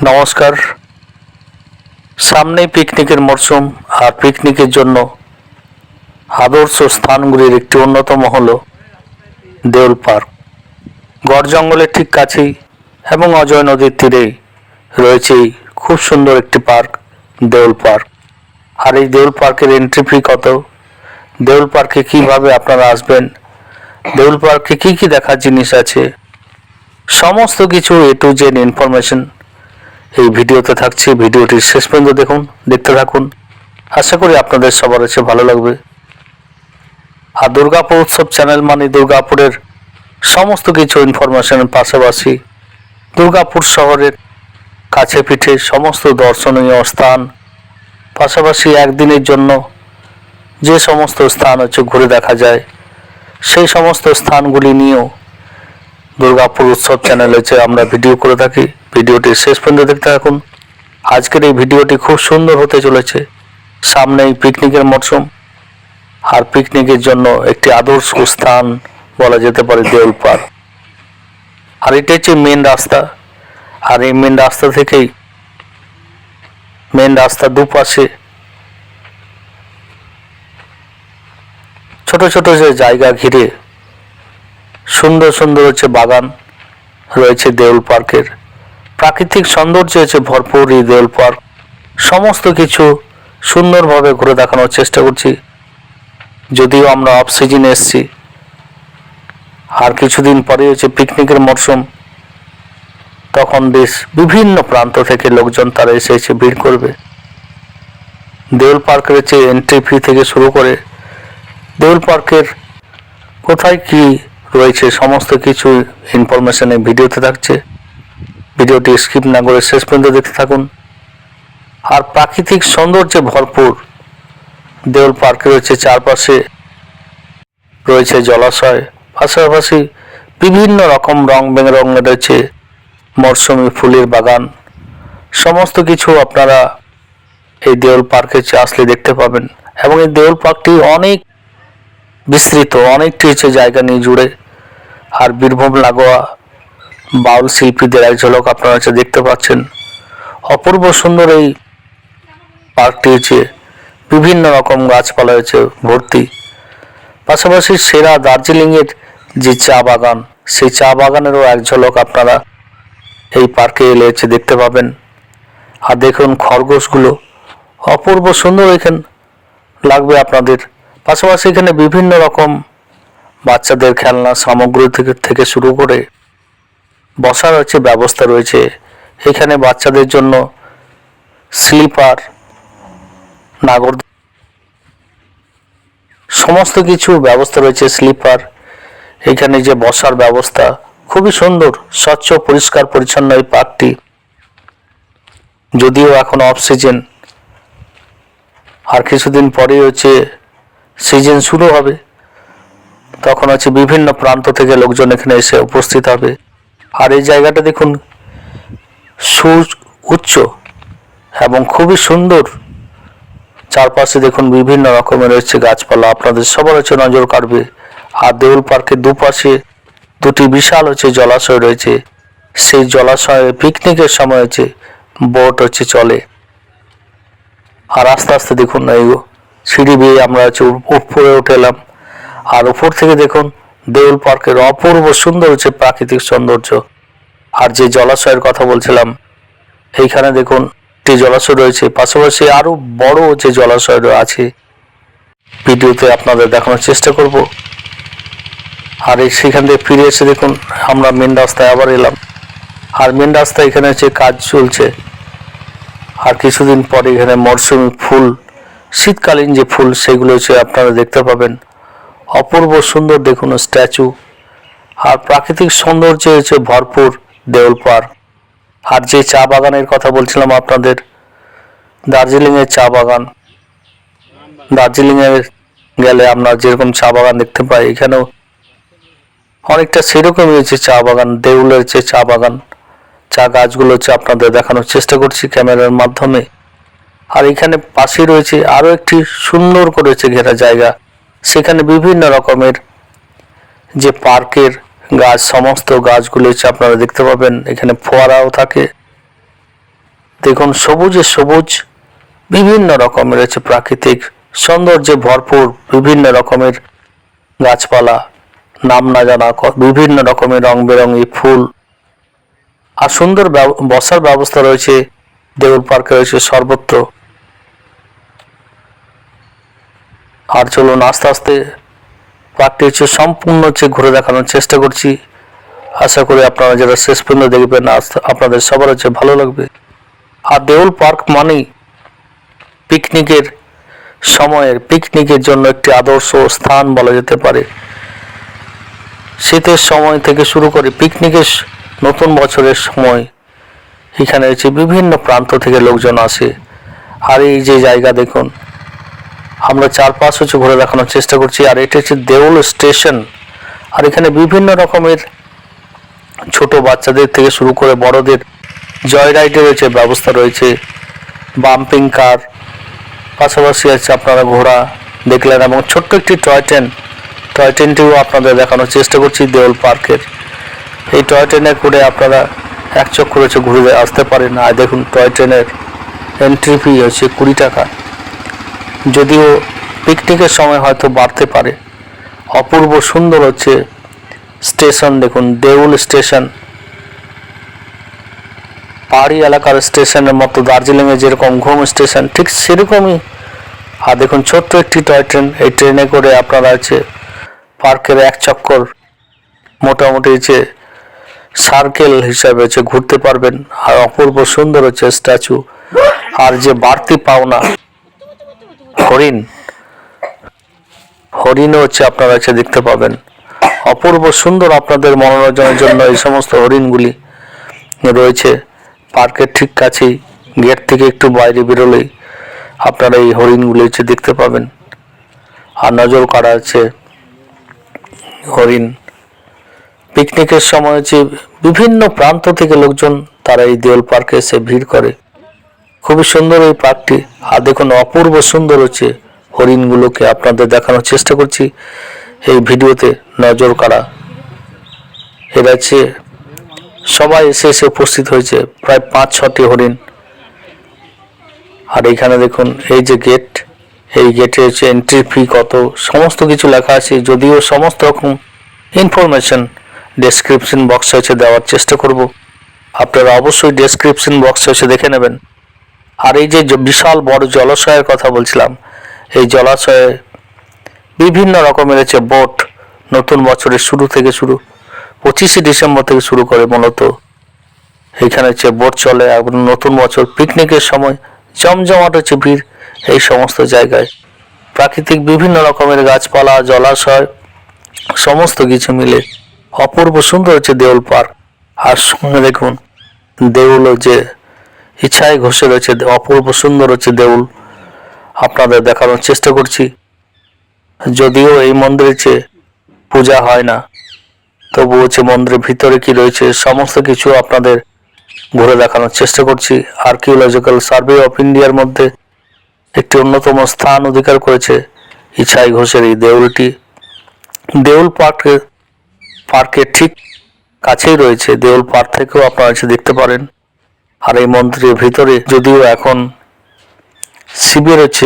নমস্কার। সামনেই পিকনিকের মরশুম আর পিকনিকের জন্য আদর্শ স্থানগুলির একটি অন্যতম হল দেউল পার্ক। গড় জঙ্গলের ঠিক কাছেই এবং অজয় নদীর তীরেই রয়েছে খুব সুন্দর একটি পার্ক, দেউল পার্ক। আর এই দেউল পার্কের এন্ট্রি ফি কত? দেউল পার্কে কীভাবে আপনারা আসবেন? দেউল পার্কে কি কি দেখার জিনিস আছে? সমস্ত কিছু এ টু জেড ইনফরমেশন এই ভিডিওতে থাকছে। ভিডিওটির শেষ পর্যন্ত দেখুন, দেখতে থাকুন। আশা করি আপনাদের সবার কাছে ভালো লাগবে। আর দুর্গাপুর উৎসব চ্যানেল মানে দুর্গাপুরের সমস্ত কিছু ইনফরমেশনের পাশাপাশি দুর্গাপুর শহরের কাছে পিঠে সমস্ত দর্শনীয় স্থান, পাশাপাশি একদিনের জন্য যে সমস্ত স্থান হচ্ছে ঘুরে দেখা যায়, সেই সমস্ত স্থানগুলি নিয়েও দুর্গাপুর উৎসব চ্যানেল হচ্ছে আমরা ভিডিও করে থাকি ভিডিওটি শেষ পর্যন্ত দেখতে থাকুন। আজকের এই ভিডিওটি খুব সুন্দর হতে চলেছে। সামনেই পিকনিকের মরশুম। আর পিকনিকের জন্য একটি আদর্শ স্থান বলা যেতে পারে দেউল পার্ক আর এটা হচ্ছে মেন রাস্তা। আর এই মেন রাস্তা থেকেই মেন রাস্তার দুপাশে ছোট ছোট যে জায়গা ঘিরে সুন্দর সুন্দর হচ্ছে বাগান রয়েছে দেউল পার্কের। প্রাকৃতিক সৌন্দর্য হচ্ছে ভরপুর এই দেউল পার্ক। সমস্ত কিছু সুন্দরভাবে ঘুরে দেখানোর চেষ্টা করছি। যদিও আমরা অফ সিজনে এসছি। আর কিছুদিন পরে হচ্ছে পিকনিকের মরশুম। তখন দেশ বিভিন্ন প্রান্ত থেকে লোকজন তারা এসে এসে ভিড় করবে। দেউল পার্কের হচ্ছে এন্ট্রি ফি থেকে শুরু করে দেউল পার্কের কোথায় কি রয়েছে, সমস্ত কিছু ইনফরমেশন এই ভিডিওতে থাকছে। ভিডিওটি স্কিপ না করে শেষ পর্যন্ত দেখতে থাকুন। আর প্রাকৃতিক সৌন্দর্যে ভরপুর দেউল পার্কে রয়েছে, চারপাশে রয়েছে জলাশয়, পাশাপাশি বিভিন্ন রকম রং বেরঙের রয়েছে মরশুমি ফুলের বাগান। সমস্ত কিছু আপনারা এই দেউল পার্কে আসলে দেখতে পাবেন। এবং এই দেউল পার্কটি অনেক বিস্তৃত, অনেকটি হচ্ছে জায়গা নিয়ে জুড়ে। আর বীরভূম লাগোয়া বাউল শিল্পীদের এক ঝলক আপনারা হচ্ছে দেখতে পাচ্ছেন। অপূর্ব সুন্দর এই পার্কটি হচ্ছে, বিভিন্ন রকম গাছপালা হয়েছে, ভর্তি। পাশাপাশি সেরা দার্জিলিংয়ের যে চা বাগান, সেই চা বাগানেরও এক ঝলক আপনারা এই পার্কে এলে হচ্ছে দেখতে পাবেন। আর দেখুন খরগোশগুলো, অপূর্ব সুন্দর এখানে লাগবে আপনাদের। পাশাপাশি এখানে বিভিন্ন রকম বাচ্চাদের খেলনা সামগ্রী থেকে থেকে শুরু করে বসার হচ্ছে ব্যবস্থা রয়েছে। এখানে বাচ্চাদের জন্য স্লিপার, নাগর সমস্ত কিছু ব্যবস্থা রয়েছে স্লিপার। এখানে যে বসার ব্যবস্থা, খুবই সুন্দর, স্বচ্ছ, পরিষ্কার, পরিচ্ছন্ন এই পার্কটি। যদিও এখন অফ সিজন আর কিছুদিন পরেই হচ্ছে সিজন শুরু হবে। তখন হচ্ছে বিভিন্ন প্রান্ত থেকে লোকজন এখানে এসে উপস্থিত হবে। আর এই জায়গাটা দেখুন সু উচ্চ এবং খুবই সুন্দর। চারপাশে দেখুন বিভিন্ন রকমের রয়েছে গাছপালা। আপনাদের সবার হচ্ছে নজর কাটবে আর দেউল পার্কের দুপাশে দুটি বিশাল হচ্ছে জলাশয় রয়েছে। সেই জলাশয়ে পিকনিকের সময় হচ্ছে বোট হচ্ছে চলে। আর আস্তে আস্তে দেখুন, এই সিঁড়ি বেয়ে আমরা হচ্ছে উপরে উঠে এলাম। আর উপর থেকে দেখুন, দেউল পার্কের অপূর্ব সুন্দর হচ্ছে প্রাকৃতিক সৌন্দর্য। আর যে জলাশয়ের কথা বলছিলাম, এইখানে দেখুন একটি জলাশয় রয়েছে, পাশাপাশি আরও বড় যে জলাশয় আছে। ভিডিওতে আপনাদের দেখানোর চেষ্টা করব। আর এই সেখান থেকে ফিরে এসে দেখুন, আমরা মেন রাস্তায় আবার এলাম। আর মেন রাস্তায় এখানে হচ্ছে কাজ চলছে। আর কিছুদিন পরে এখানে মরশুমি ফুল, শীতকালীন যে ফুল, সেগুলো হচ্ছে আপনারা দেখতে পাবেন। অপূর্ব সুন্দর দেখুন স্ট্যাচু। আর প্রাকৃতিক সৌন্দর্যে হচ্ছে ভরপুর দেউল পার্ক আর যে চা বাগানের কথা বলছিলাম আপনাদের, দার্জিলিংয়ের চা বাগান। দার্জিলিংয়ে গেলে আমরা যেরকম চা বাগান দেখতে পাই, এখানেও অনেকটা সেরকমই হচ্ছে চা বাগান, দেউলের যে চা বাগান। চা গাছগুলো হচ্ছে আপনাদের দেখানোর চেষ্টা করছি ক্যামেরার মাধ্যমে। আর এখানে পাশে রয়েছে আরও একটি সুন্দর করেছে ঘেরা জায়গা। সেখানে বিভিন্ন রকমের যে পার্কের গাছ, সমস্ত গাছগুলো হচ্ছে আপনারা দেখতে পাবেন। এখানে ফোয়ারাও থাকে। দেখুন, সবুজে সবুজ, বিভিন্ন রকমের হচ্ছে প্রাকৃতিক সৌন্দর্যে ভরপুর বিভিন্ন রকমের গাছপালা, নাম না জানা বিভিন্ন রকমের রং বেরঙি ফুল। আর সুন্দর বসার ব্যবস্থা রয়েছে। দেউল পার্কে রয়েছে সর্বত্র। আর চলুন আস্তে আস্তে পার্কটি হচ্ছে সম্পূর্ণ হচ্ছে ঘুরে দেখানোর চেষ্টা করছি। আশা করি আপনারা যারা শেষ পর্যন্ত দেখবেন আপনাদের সবার হচ্ছে ভালো লাগবে। আর দেউল পার্ক মানেই পিকনিকের সময়ের, পিকনিকের জন্য একটি আদর্শ স্থান বলা যেতে পারে। শীতের সময় থেকে শুরু করে পিকনিকের নতুন বছরের সময় এখানে হচ্ছে বিভিন্ন প্রান্ত থেকে লোকজন আসে। আর এই যে জায়গা দেখুন আমরা চারপাশ হচ্ছে ঘুরে দেখানোর চেষ্টা করছি, আর এটা হচ্ছে দেউল স্টেশন। আর এখানে বিভিন্ন রকমের ছোট বাচ্চাদের থেকে শুরু করে বড়দের জয় রাইডের রয়েছে, ব্যবস্থা রয়েছে বাম্পিং কার পাশাপাশি আছে আপনারা ঘোড়া দেখলেন, এবং ছোট্ট একটি টয় ট্রেন টয় ট্রেনটিও আপনাদের দেখানোর চেষ্টা করছি দেওল পার্কের। এই টয় ট্রেনে করে আপনারা এক চক্কর হচ্ছে ঘুরে আসতে পারেন। আর দেখুন টয় ট্রেনের এন্ট্রি ফি হচ্ছে কুড়ি টাকা। যদিও পিকনিকের সময় হয়তো বাড়তে পারে। অপূর্ব সুন্দর হচ্ছে স্টেশন, দেখুন, দেউল স্টেশন। পাহাড়ি এলাকার স্টেশনের মতো দার্জিলিংয়ে যেরকম ঘুম স্টেশন, ঠিক সেরকমই। আর দেখুন, ছোট্ট একটি টয় ট্রেন, এই ট্রেনে করে আপনারা হচ্ছে পার্কের এক চক্কর মোটামুটি হচ্ছে সার্কেল হিসাবে হচ্ছে ঘুরতে পারবেন। আর অপূর্ব সুন্দর হচ্ছে স্ট্যাচু। আর যে বাড়তি পাওনা হরিণ। হরিণও হচ্ছে আপনারা হচ্ছে দেখতে পাবেন। অপূর্ব সুন্দর আপনাদের মনোরঞ্জনের জন্য এই সমস্ত হরিণগুলি রয়েছে। পার্কের ঠিক কাছেই, গেট থেকে একটু বাইরে বেরোলেই আপনারা এই হরিণগুলি হচ্ছে দেখতে পাবেন। আর নজর কাড়া আছে হরিণ। পিকনিকের সময় হচ্ছে বিভিন্ন প্রান্ত থেকে লোকজন তারা এই দেওয়াল পার্কে এসে ভিড় করে। খুবই সুন্দর এই পার্কটি। আর দেখুন, অপূর্ব সুন্দর হচ্ছে হরিণগুলোকে আপনাদের দেখানোর চেষ্টা করছি। এই ভিডিওতে নজর কাড়া। এরা হচ্ছে সবাই এসে এসে উপস্থিত হয়েছে, প্রায় পাঁচ, ছটি হরিণ। আর এখানে দেখুন, এই যে গেট, এই গেটে হচ্ছে এন্ট্রি ফি কত, সমস্ত কিছু লেখা আছে। যদিও সমস্ত রকম ইনফরমেশন ডেসক্রিপশন বক্সে হচ্ছে দেওয়ার চেষ্টা করব। আপনারা অবশ্যই ডেসক্রিপশন বক্সে হচ্ছে দেখে নেবেন। আর এই যে বিশাল বড় জলাশয়ের কথা বলছিলাম, এই জলাশয়ে বিভিন্ন রকমের হচ্ছে বোট নতুন বছরের শুরু থেকে শুরু, পঁচিশে ডিসেম্বর থেকে শুরু করে মূলত। এখানে হচ্ছে বোট চলে এবং নতুন বছর পিকনিকের সময়, জমজমাট হচ্ছে ভিড় এই সমস্ত জায়গায়। প্রাকৃতিক বিভিন্ন রকমের গাছপালা, জলাশয়, সমস্ত কিছু মিলে অপূর্ব সুন্দর হচ্ছে দেউল পার্ক। আর সঙ্গে দেখুন, দেউল যে ইচ্ছায় ঘষে রয়েছে অপূর্ব সুন্দর হচ্ছে দেউল। আপনাদের দেখানোর চেষ্টা করছি। যদিও এই মন্দিরে চেয়ে পূজা হয় না তবু হচ্ছে মন্দিরের ভিতরে কি রয়েছে সমস্ত কিছু আপনাদের ঘুরে দেখানোর চেষ্টা করছি। আর্কিওলজিক্যাল সার্ভে অফ ইন্ডিয়ার মধ্যে একটি অন্যতম স্থান অধিকার করেছে ইছাই ঘোষের এই দেউলটি। দেউল পার্কে পার্কের ঠিক কাছেই রয়েছে। দেউল পার্ক থেকেও আপনারা এসে দেখতে পারেন। আর এই মন্দিরের ভিতরে যদিও এখন শিবের হচ্ছে